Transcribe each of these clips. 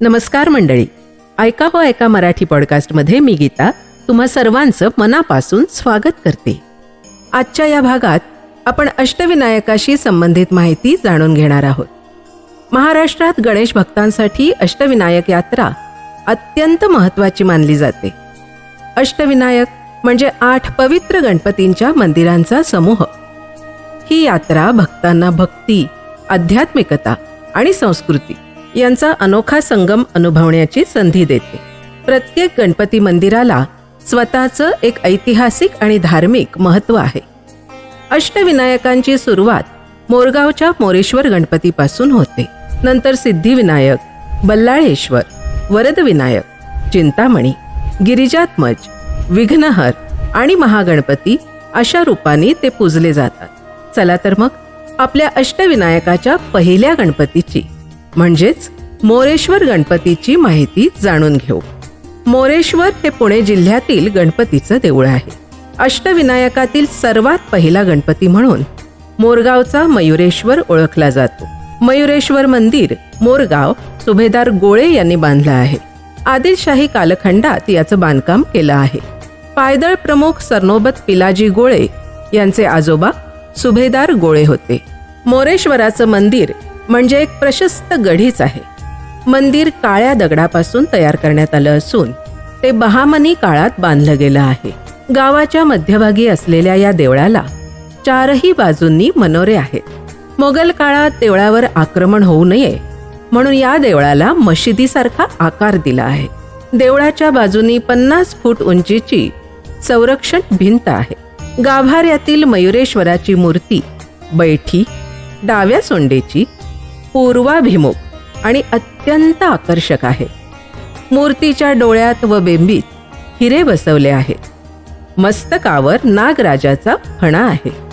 नमस्कार मंडळी. ऐका हो ऐका मराठी पॉडकास्टमध्ये मी गीता तुम्हा सर्वांचं मनापासून स्वागत करते. आजच्या या भागात आपण अष्टविनायकाशी संबंधित माहिती जाणून घेणार आहोत. महाराष्ट्रात गणेश भक्तांसाठी अष्टविनायक यात्रा अत्यंत महत्त्वाची मानली जाते. अष्टविनायक म्हणजे आठ पवित्र गणपतींच्या मंदिरांचा समूह. ही यात्रा भक्तांना भक्ती आध्यात्मिकता आणि संस्कृती यांचा अनोखा संगम अनुभवण्याची संधी देते. प्रत्येक गणपती मंदिराला स्वतःचं एक ऐतिहासिक आणि धार्मिक महत्त्व आहे. अष्टविनायकांची सुरुवात मोरगावच्या मोरेश्वर गणपतीपासून होते. नंतर सिद्धिविनायक बल्लाळेश्वर वरदविनायक चिंतामणी गिरिजात्मज विघ्नहर आणि महागणपती अशा रूपाने ते पूजले जातात. चला तर मग आपल्या अष्टविनायकाच्या पहिल्या गणपतीची म्हणजेच मोरेश्वर गणपतीची माहिती जाणून घेऊ. मोरेश्वर हे पुणे जिल्ह्यातील गणपतीचं देऊळ आहे. अष्टविनायकातील सर्वात पहिला गणपती म्हणून मोरगावचा मयुरेश्वर ओळखला जातो. मयुरेश्वर मंदिर मोरगाव सुभेदार गोळे यांनी बांधलं आहे. आदिलशाही कालखंडात याचं बांधकाम केलं आहे. पायदळ प्रमुख सरनोबत पिलाजी गोळे यांचे आजोबा सुभेदार गोळे होते. मोरेश्वराचं मंदिर म्हणजे एक प्रशस्त गढीच आहे. मंदिर काळ्या दगडापासून तयार करण्यात आलं असून ते बहामनी काळात बांधलं गेलं आहे. गावाच्या मध्यभागी असलेल्या या देवळाला चारही बाजूंनी मनोरे आहेत. मोगल काळात देवळावर आक्रमण होऊ नये म्हणून या देवळाला मशिदीसारखा आकार दिला आहे. देवळाच्या बाजूनी पन्नास फूट उंचीची संरक्षण भिंत आहे. गाभाऱ्यातील मयुरेश्वराची मूर्ती बैठी डाव्या सोंडेची पूर्वाभिमुख आणि अत्यंत आकर्षक आहे. मूर्तीच्या डोळ्यात व बेंबीत हिरे बसवले आहेत. मस्तकावर नागराजाचा फणा आहे.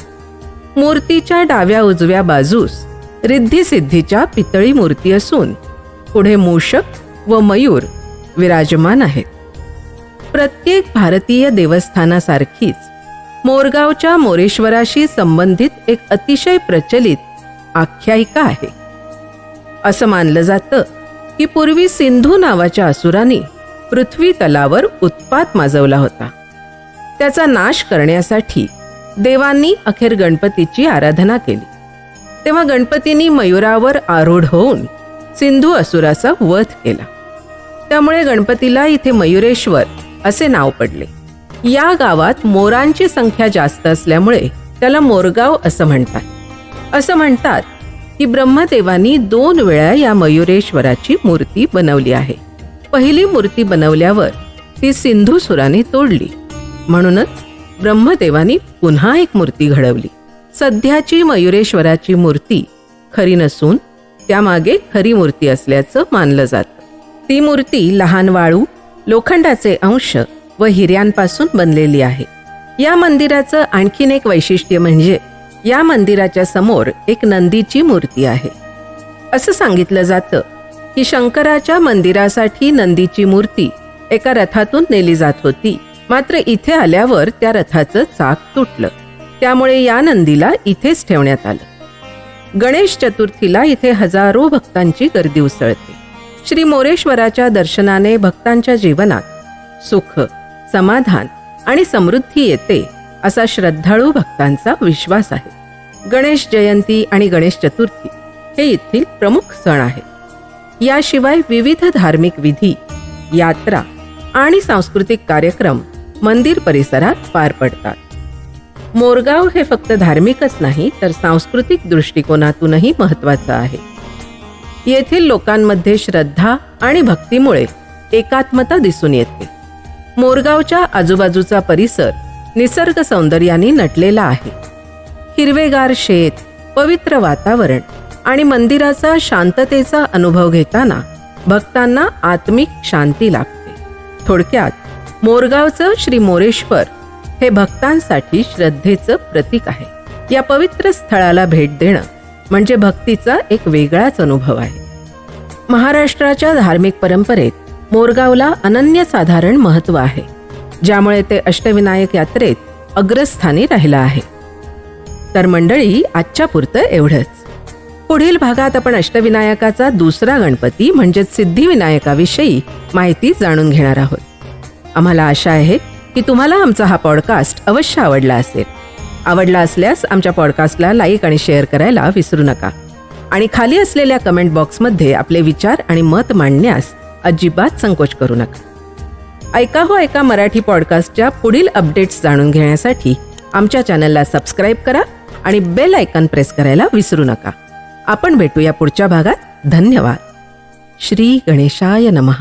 मूर्तीच्या डाव्या उजव्या बाजूस रिद्धिसिद्धीच्या पितळी मूर्ती असून पुढे मूषक व मयूर विराजमान आहेत. प्रत्येक भारतीय देवस्थानासारखीच मोरगावच्या मोरेश्वराशी संबंधित एक अतिशय प्रचलित आख्यायिका आहे. असं मानलं जातं की पूर्वी सिंधू नावाच्या असुराने पृथ्वी तलावर उत्पात माजवला होता. त्याचा नाश करण्यासाठी देवांनी अखेर गणपतीची आराधना केली. तेव्हा गणपतींनी मयुरावर आरूढ होऊन सिंधू असुराचा वध केला. त्यामुळे गणपतीला इथे मयुरेश्वर असे नाव पडले. या गावात मोरांची संख्या जास्त असल्यामुळे त्याला मोरगाव असं म्हणतात. असं म्हणतात की ब्रह्मदेवानी दोन वेळा या मयुरेश्वराची मूर्ती बनवली आहे. पहिली मूर्ती बनवल्यावर ती सिंधुसुराने तोडली. म्हणूनच ब्रह्मदेवानी पुन्हा एक मूर्ती घडवली. सध्याची मयुरेश्वराची मूर्ती खरी नसून त्यामागे खरी मूर्ती असल्याचं मानलं जातं. ती मूर्ती लहान वाळू लोखंडाचे अंश व हिऱ्यांपासून बनलेली आहे. या मंदिराचं आणखीन एक वैशिष्ट्य म्हणजे या मंदिराच्या समोर एक नंदीची मूर्ती आहे. असं सांगितलं जातं की शंकराच्या मंदिरासाठी नंदीची मूर्ती एका रथातून नेली जात होती. मात्र इथे आल्यावर त्या रथाचं चाक तुटलं. त्यामुळे या नंदीला इथेच ठेवण्यात आलं. गणेश चतुर्थीला इथे हजारो भक्तांची गर्दी उसळते. श्री मोरेश्वराच्या दर्शनाने भक्तांच्या जीवनात सुख समाधान आणि समृद्धी येते असा श्रद्धाळू भक्तांचा विश्वास आहे. गणेश जयंती आणि गणेश चतुर्थी हे येथील प्रमुख सण आहेत. याशिवाय विविध धार्मिक विधी यात्रा आणि सांस्कृतिक कार्यक्रम मंदिर परिसरात पार पडतात. मोरगाव हे फक्त धार्मिकच नाही तर सांस्कृतिक दृष्टिकोनातूनही महत्वाचं आहे. येथील लोकांमध्ये श्रद्धा आणि भक्तीमुळे एकात्मता दिसून येते. मोरगावच्या आजूबाजूचा परिसर निसर्ग सौंदर्याने नटलेला आहे. हिरवेगार शेत पवित्र वातावरण आणि मंदिराचा शांततेचा अनुभव घेताना भक्तांना आत्मिक शांती लागते. थोडक्यात मोरगावचं श्री मोरेश्वर हे भक्तांसाठी श्रद्धेचं प्रतीक आहे. या पवित्र स्थळाला भेट देणं म्हणजे भक्तीचा एक वेगळाच अनुभव आहे. महाराष्ट्राच्या धार्मिक परंपरेत मोरगावला अनन्यसाधारण महत्त्व आहे. ज्यामुळे ते अष्टविनायक यात्रेत अग्रस्थानी राहिलं आहे. तर मंडळी आजच्या पुरतं एवढंच. पुढील भागात आपण अष्टविनायकाचा दुसरा गणपती म्हणजेच सिद्धिविनायकाविषयी माहिती जाणून घेणार आहोत. आम्हाला आशा आहे की तुम्हाला आमचा हा पॉडकास्ट अवश्य आवडला असेल. आवडला असल्यास आमच्या पॉडकास्टला लाईक आणि शेअर करायला विसरू नका. आणि खाली असलेल्या कमेंट बॉक्समध्ये आपले विचार आणि मत मांडण्यास अजिबात संकोच करू नका. ऐका हो ऐका मराठी पॉडकास्टच्या पुढील अपडेट्स जाणून घेण्यासाठी आमच्या चॅनलला सबस्क्राईब करा आणि बेल आयकॉन प्रेस करायला विसरू नका. आपण भेटूया पुढच्या भागात. धन्यवाद. श्री गणेशाय नमः.